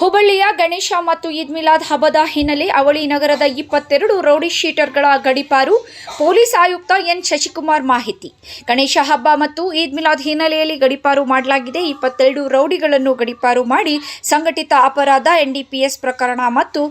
ಹುಬ್ಬಳ್ಳಿಯ ಗಣೇಶ ಮತ್ತು ಈದ್ ಮಿಲಾದ್ ಹಬ್ಬದ ಹಿನ್ನೆಲೆ ಅವಳಿ ನಗರದ ಇಪ್ಪತ್ತೆರಡು ರೌಡಿ ಶೀಟರ್ಗಳ ಗಡಿಪಾರು ಪೊಲೀಸ್ ಆಯುಕ್ತ ಎನ್. ಶಶಿಕುಮಾರ್ ಮಾಹಿತಿ. ಗಣೇಶ ಹಬ್ಬ ಮತ್ತು ಈದ್ ಮಿಲಾದ್ ಹಿನ್ನೆಲೆಯಲ್ಲಿ ಗಡಿಪಾರು ಮಾಡಲಾಗಿದೆ. ಇಪ್ಪತ್ತೆರಡು ರೌಡಿಗಳನ್ನು ಗಡಿಪಾರು ಮಾಡಿ ಸಂಘಟಿತ ಅಪರಾಧ, ಎನ್ಡಿಪಿಎಸ್ ಪ್ರಕರಣ ಮತ್ತು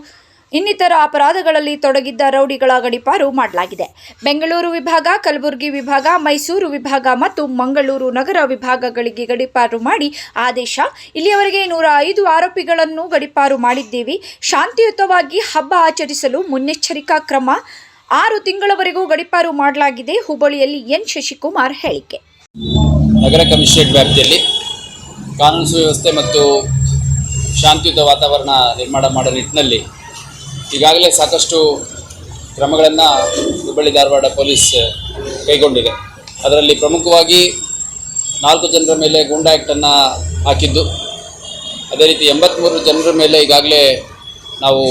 ಇನ್ನಿತರ ಅಪರಾಧಗಳಲ್ಲಿ ತೊಡಗಿದ್ದ ರೌಡಿಗಳ ಗಡಿಪಾರು ಮಾಡಲಾಗಿದೆ. ಬೆಂಗಳೂರು ವಿಭಾಗ, ಕಲಬುರಗಿ ವಿಭಾಗ, ಮೈಸೂರು ವಿಭಾಗ ಮತ್ತು ಮಂಗಳೂರು ನಗರ ವಿಭಾಗಗಳಿಗೆ ಗಡಿಪಾರು ಮಾಡಿ ಆದೇಶ. ಇಲ್ಲಿಯವರೆಗೆ ನೂರ ಐದು ಆರೋಪಿಗಳನ್ನು ಗಡಿಪಾರು ಮಾಡಿದ್ದೀವಿ. ಶಾಂತಿಯುತವಾಗಿ ಹಬ್ಬ ಆಚರಿಸಲು ಮುನ್ನೆಚ್ಚರಿಕಾ ಕ್ರಮ. ಆರು ತಿಂಗಳವರೆಗೂ ಗಡಿಪಾರು ಮಾಡಲಾಗಿದೆ. ಹುಬ್ಬಳ್ಳಿಯಲ್ಲಿ ಎನ್. ಶಶಿಕುಮಾರ್ ಹೇಳಿಕೆ. ನಗರ ಕಮಿಷನರೇಟ್ ವ್ಯಾಪ್ತಿಯಲ್ಲಿ ಕಾನೂನು ಸುವ್ಯವಸ್ಥೆ ಮತ್ತು ಶಾಂತಿಯುತ ವಾತಾವರಣ ನಿರ್ಮಾಣ ಮಾಡುವ ನಿಟ್ಟಿನಲ್ಲಿ ಈಗಾಗಲೇ ಸಾಕಷ್ಟು ಕ್ರಮಗಳನ್ನು ಹುಬ್ಬಳ್ಳಿ ಧಾರವಾಡ ಪೊಲೀಸ್ ಕೈಗೊಂಡಿದೆ. ಅದರಲ್ಲಿ ಪ್ರಮುಖವಾಗಿ ನಾಲ್ಕು ಜನರ ಮೇಲೆ ಗೂಂಡಾ ಆ್ಯಕ್ಟನ್ನು ಹಾಕಿದ್ದು. ಅದೇ ರೀತಿ ಎಂಬತ್ತ್ಮೂರು ಜನರ ಮೇಲೆ ಈಗಾಗಲೇ ನಾವು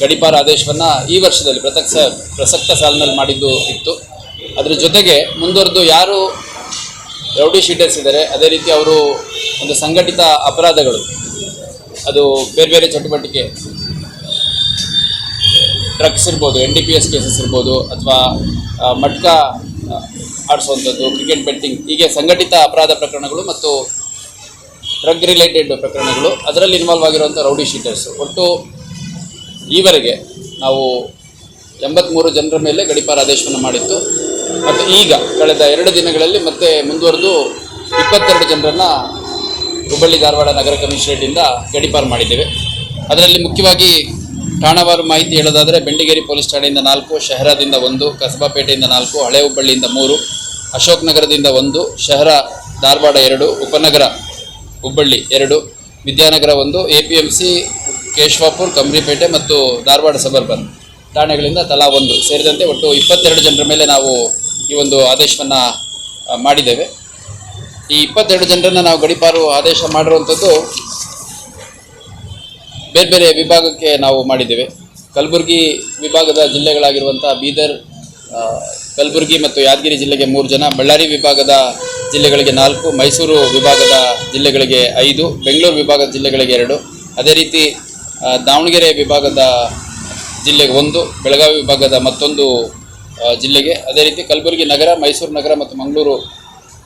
ಗಡಿಪಾರ ಆದೇಶವನ್ನು ಈ ವರ್ಷದಲ್ಲಿ ಪ್ರಸಕ್ತ ಪ್ರಸಕ್ತ ಸಾಲಿನಲ್ಲಿ ಮಾಡಿದ್ದು ಇತ್ತು. ಅದರ ಜೊತೆಗೆ ಮುಂದುವರೆದು ಯಾರು ರೌಡಿ ಶೀಟರ್ಸ್ ಇದ್ದಾರೆ, ಅದೇ ರೀತಿ ಅವರು ಒಂದು ಸಂಘಟಿತ ಅಪರಾಧಗಳು. ಅದು ಬೇರೆ ಬೇರೆ ಚಟುವಟಿಕೆ ಡ್ರಗ್ಸ್ ಇರ್ಬೋದು N D P S cases ಇರ್ಬೋದು, ಅಥವಾ ಮಟ್ಕ ಆಡಿಸುವಂಥದ್ದು ಕ್ರಿಕೆಟ್ ಬೆಟ್ಟಿಂಗ್ ಹೀಗೆ ಸಂಘಟಿತ ಅಪರಾಧ ಪ್ರಕರಣಗಳು ಮತ್ತು ಡ್ರಗ್ ರಿಲೇಟೆಡ್ ಪ್ರಕರಣಗಳು, ಅದರಲ್ಲಿ ಇನ್ವಾಲ್ವ್ ಆಗಿರುವಂಥ ರೌಡಿ ಶೀಟರ್ಸ್ ಒಟ್ಟು ಈವರೆಗೆ ನಾವು ಎಂಬತ್ತ್ಮೂರು ಜನರ ಮೇಲೆ ಗಡಿಪಾರ ಆದೇಶವನ್ನು ಮಾಡಿತ್ತು ಮತ್ತು ಈಗ, ಕಳೆದ ಎರಡು ದಿನಗಳಲ್ಲಿ ಮತ್ತೆ ಮುಂದುವರೆದು ಇಪ್ಪತ್ತೆರಡು ಜನರನ್ನು ಹುಬ್ಬಳ್ಳಿ ಧಾರವಾಡ ನಗರ ಕಮಿಷನರೇಟಿಂದ ಗಡಿಪಾರು ಮಾಡಿದ್ದೇವೆ. ಅದರಲ್ಲಿ ಮುಖ್ಯವಾಗಿ ಠಾಣಾವಾರು ಮಾಹಿತಿ ಹೇಳೋದಾದರೆ ಬೆಂಡಿಗೇರಿ ಪೊಲೀಸ್ ಠಾಣೆಯಿಂದ ನಾಲ್ಕು, ಶಹರದಿಂದ ಒಂದು, ಕಸಬಾಪೇಟೆಯಿಂದ ನಾಲ್ಕು ಹಳೆ ಹುಬ್ಬಳ್ಳಿಯಿಂದ ಮೂರು ಅಶೋಕ್ ನಗರದಿಂದ ಒಂದು, ಶಹರ ಧಾರವಾಡ ಎರಡು, ಉಪನಗರ ಹುಬ್ಬಳ್ಳಿ ಎರಡು, ವಿದ್ಯಾನಗರ ಒಂದು A P M C Keshavapur, Kambripete ಮತ್ತು ಧಾರವಾಡ ಸಬರ್ಬನ್ ಠಾಣೆಗಳಿಂದ ತಲಾ ಒಂದು ಸೇರಿದಂತೆ ಒಟ್ಟು ಇಪ್ಪತ್ತೆರಡು ಜನರ ಮೇಲೆ ನಾವು ಈ ಒಂದು ಆದೇಶವನ್ನು ಮಾಡಿದ್ದೇವೆ. ಈ ಇಪ್ಪತ್ತೆರಡು ಜನರನ್ನು ನಾವು ಗಡಿಪಾರು ಆದೇಶ ಮಾಡಿರುವಂಥದ್ದು ಬೇರೆ ಬೇರೆ ವಿಭಾಗಕ್ಕೆ ನಾವು ಮಾಡಿದ್ದೇವೆ. ಕಲಬುರಗಿ ವಿಭಾಗದ ಜಿಲ್ಲೆಗಳಾಗಿರುವಂಥ ಬೀದರ್ ಕಲಬುರಗಿ ಮತ್ತು ಯಾದಗಿರಿ ಜಿಲ್ಲೆಗೆ ಮೂರು ಜನ, ಬಳ್ಳಾರಿ ವಿಭಾಗದ ಜಿಲ್ಲೆಗಳಿಗೆ ನಾಲ್ಕು, ಮೈಸೂರು ವಿಭಾಗದ ಜಿಲ್ಲೆಗಳಿಗೆ ಐದು, ಬೆಂಗಳೂರು ವಿಭಾಗದ ಜಿಲ್ಲೆಗಳಿಗೆ ಎರಡು. ಅದೇ ರೀತಿ ದಾವಣಗೆರೆ ವಿಭಾಗದ ಜಿಲ್ಲೆಗೆ ಒಂದು, ಬೆಳಗಾವಿ ವಿಭಾಗದ ಮತ್ತೊಂದು ಜಿಲ್ಲೆಗೆ. ಅದೇ ರೀತಿ ಕಲಬುರಗಿ ನಗರ, ಮೈಸೂರು ನಗರ ಮತ್ತು ಮಂಗಳೂರು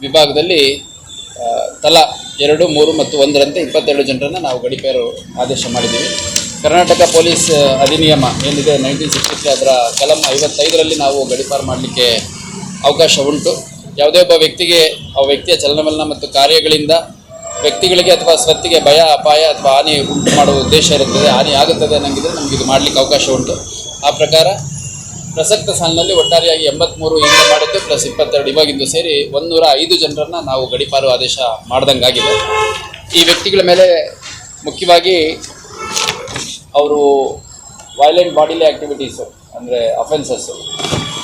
ವಿಭಾಗದಲ್ಲಿ ತಲಾ ಎರಡು, ಮೂರು ಮತ್ತು ಒಂದರಂತೆ ಇಪ್ಪತ್ತೆರಡು ಜನರನ್ನು ನಾವು ಗಡಿಪೇರು ಆದೇಶ ಮಾಡಿದ್ದೀವಿ. ಕರ್ನಾಟಕ ಪೊಲೀಸ್ ಅಧಿನಿಯಮ ಏನಿದೆ ನೈನ್ಟೀನ್ ಸಿಕ್ಸ್ಟಿ ತ್ರೀ ಅದರ ಕಲಂ ಐವತ್ತೈದರಲ್ಲಿ ನಾವು ಗಡಿಪಾರು ಮಾಡಲಿಕ್ಕೆ ಅವಕಾಶ ಉಂಟು. ಯಾವುದೇ ಒಬ್ಬ ವ್ಯಕ್ತಿಗೆ, ಆ ವ್ಯಕ್ತಿಯ ಚಲನವಲನ ಮತ್ತು ಕಾರ್ಯಗಳಿಂದ ವ್ಯಕ್ತಿಗಳಿಗೆ ಅಥವಾ ಸ್ವತ್ತಿಗೆ ಭಯ, ಅಪಾಯ ಅಥವಾ ಹಾನಿ ಉಂಟು ಮಾಡುವ ಉದ್ದೇಶ ಇರುತ್ತದೆ, ಹಾನಿ ಆಗುತ್ತದೆ ಅನ್ನಂಗಿದ್ರೆ ನಮಗೆ ಇದು ಮಾಡಲಿಕ್ಕೆ ಅವಕಾಶ ಉಂಟು. ಆ ಪ್ರಕಾರ ಪ್ರಸಕ್ತ ಸಾಲಿನಲ್ಲಿ ಒಟ್ಟಾರೆಯಾಗಿ ಎಂಬತ್ಮೂರು ಹಿಂದೆ ಮಾಡಿದ್ದು, ಪ್ಲಸ್ ಇಪ್ಪತ್ತೆರಡು ಇವಾಗಿಂದು ಸೇರಿ ಒಂದೂರ ಐದು ಜನರನ್ನು ನಾವು ಗಡಿಪಾರು ಆದೇಶ ಮಾಡ್ದಂಗಾಗಿದೆ. ಈ ವ್ಯಕ್ತಿಗಳ ಮೇಲೆ ಮುಖ್ಯವಾಗಿ ಅವರು ವೈಲೆಂಟ್ ಬಾಡಿಲಿ ಆ್ಯಕ್ಟಿವಿಟೀಸು ಅಂದರೆ ಅಫೆನ್ಸಸ್ಸು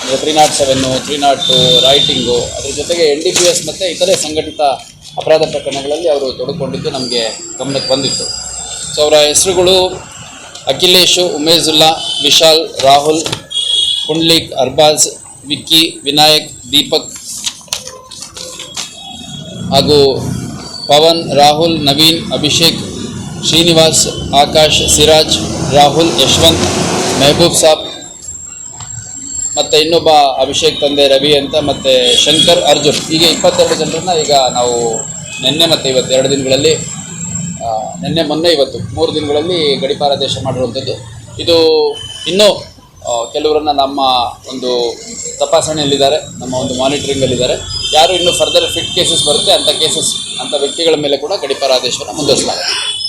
ಅಂದರೆ three naught seven three naught rioting ಅದ್ರ ಜೊತೆಗೆ ಎನ್ ಡಿ ಪಿ ಎಸ್ ಮತ್ತು ಇತರೆ ಸಂಘಟಿತ ಅಪರಾಧ ಪ್ರಕರಣಗಳಲ್ಲಿ ಅವರು ತೊಡಕೊಂಡಿದ್ದು ನಮಗೆ ಗಮನಕ್ಕೆ ಬಂದಿತ್ತು. ಸೊ, ಅವರ ಹೆಸರುಗಳು ಅಖಿಲೇಶು ಉಮೇಜುಲ್ಲಾ ವಿಶಾಲ್, ರಾಹುಲ್ ಪುಂಡ್ಲಿಕ್ ಅರ್ಬಾಜ್, ವಿಕ್ಕಿ, ವಿನಾಯಕ್, ದೀಪಕ್ ಹಾಗೂ ಪವನ್, ರಾಹುಲ್, ನವೀನ್, ಅಭಿಷೇಕ್, ಶ್ರೀನಿವಾಸ್, ಆಕಾಶ್, ಸಿರಾಜ್, ರಾಹುಲ್, ಯಶವಂತ್, ಮೆಹಬೂಬ್ ಸಾಬ್ ಮತ್ತು ಇನ್ನೊಬ್ಬ ಅಭಿಷೇಕ್ ತಂದೆ ರವಿ ಅಂತ ಮತ್ತು ಶಂಕರ್, ಅರ್ಜುನ್. ಹೀಗೆ ಇಪ್ಪತ್ತೆರಡು ಜನರನ್ನು ಈಗ ನಾವು ನಿನ್ನೆ ಮತ್ತು ಇವತ್ತು ಎರಡು ದಿನಗಳಲ್ಲಿ ನಿನ್ನೆ ಮೊನ್ನೆ ಇವತ್ತು ಮೂರು ದಿನಗಳಲ್ಲಿ ಗಡಿಪಾರ ದೇಶ ಮಾಡಿರುವಂಥದ್ದು. ಇದು ಇನ್ನೂ ಕೆಲವರನ್ನ ನಮ್ಮ ಒಂದು ತಪಾಸಣೆಯಲ್ಲಿದ್ದಾರೆ, ನಮ್ಮ ಒಂದು ಮಾನಿಟರಿಂಗಲ್ಲಿದ್ದಾರೆ ಯಾರು ಇನ್ನೂ ಫರ್ದರ್ ಫಿಟ್ ಕೇಸಸ್ ಬರುತ್ತೆ ಅಂಥ ಕೇಸಸ್ ಅಂಥ ವ್ಯಕ್ತಿಗಳ ಮೇಲೆ ಕೂಡ ಗಡಿಪಾರ ಆದೇಶವನ್ನು ಮುಂದುವರಿಸಲಾಗುತ್ತೆ